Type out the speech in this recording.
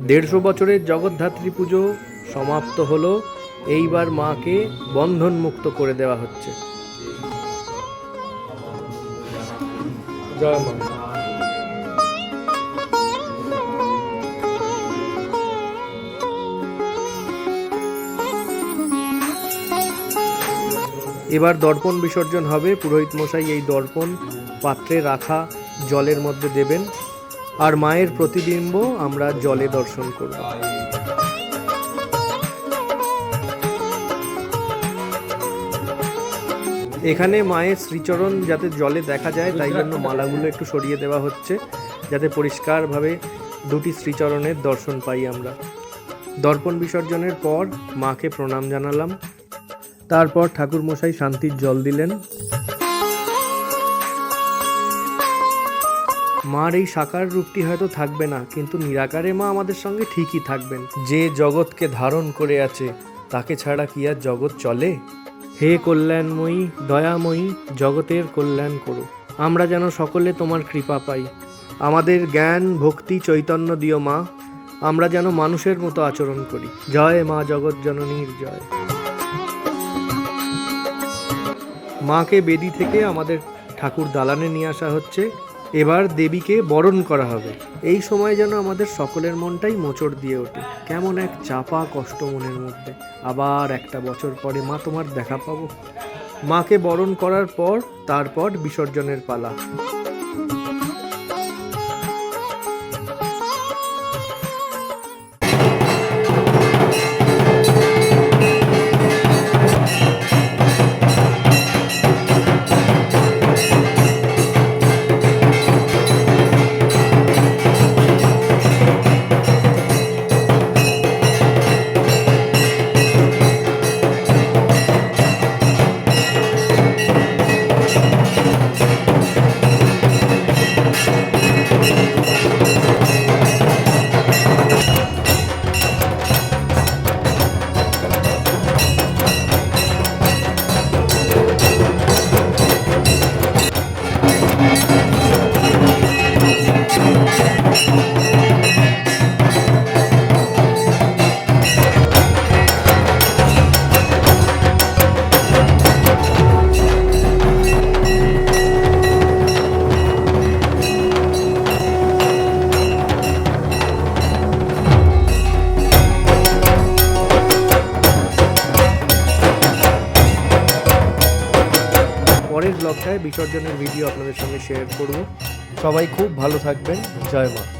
দেড়শো বছরের জগদ্ধাত্রী পুজো সমাপ্ত হলো, এইবার মাকে বন্ধন মুক্ত করে দেওয়া হচ্ছে। এবার দর্পণ বিসর্জন হবে। পুরোহিত মশাই এই দর্পণ পাত্রে রাখা, জলের মধ্যে দেবেন। আর মায়ের প্রতিবিম্ব আমরা জলে দর্শন করব। এখানে মায়ের শ্রীচরণ যাতে জলে দেখা যায়, তাই জন্য মালাগুলো একটু সরিয়ে দেওয়া হচ্ছে, যাতে পরিষ্কারভাবে দুটি শ্রীচরণের দর্শন পাই আমরা। দর্পণ বিসর্জনের পর মাকে প্রণাম জানালাম। তারপর ঠাকুরমশাই শান্তির জল দিলেন। মার এই সাকার রূপটি হয়তো থাকবে না, কিন্তু নিরাকারে মা আমাদের সঙ্গে ঠিকই থাকবেন। যে জগৎকে ধারণ করে আছে, তাকে ছাড়া কি আর জগৎ চলে? হে কল্যাণময়ী, দয়াময়ী, জগতের কল্যাণ করো। আমরা যেন সকলে তোমার কৃপা পাই। আমাদের জ্ঞান, ভক্তি, চৈতন্য দিও মা। আমরা যেন মানুষের মতো আচরণ করি। জয় মা জগৎ জননীর জয়। মাকে বেদি থেকে আমাদের ঠাকুর দালানে নিয়ে আসা হচ্ছে। এবার দেবীকে বরণ করা হবে। এই সময় যেন আমাদের সকলের মনটাই মোচড় দিয়ে ওঠে। কেমন এক চাপা কষ্ট মনের মধ্যে। আবার একটা বছর পরে মা তোমার দেখা পাবো। মাকে বরণ করার পর, তারপর বিসর্জনের পালা। ব্লগটায় বিসর্জনের ভিডিও আপনাদের সঙ্গে শেয়ার করব। সবাই খুব ভালো থাকবেন। জয় মা।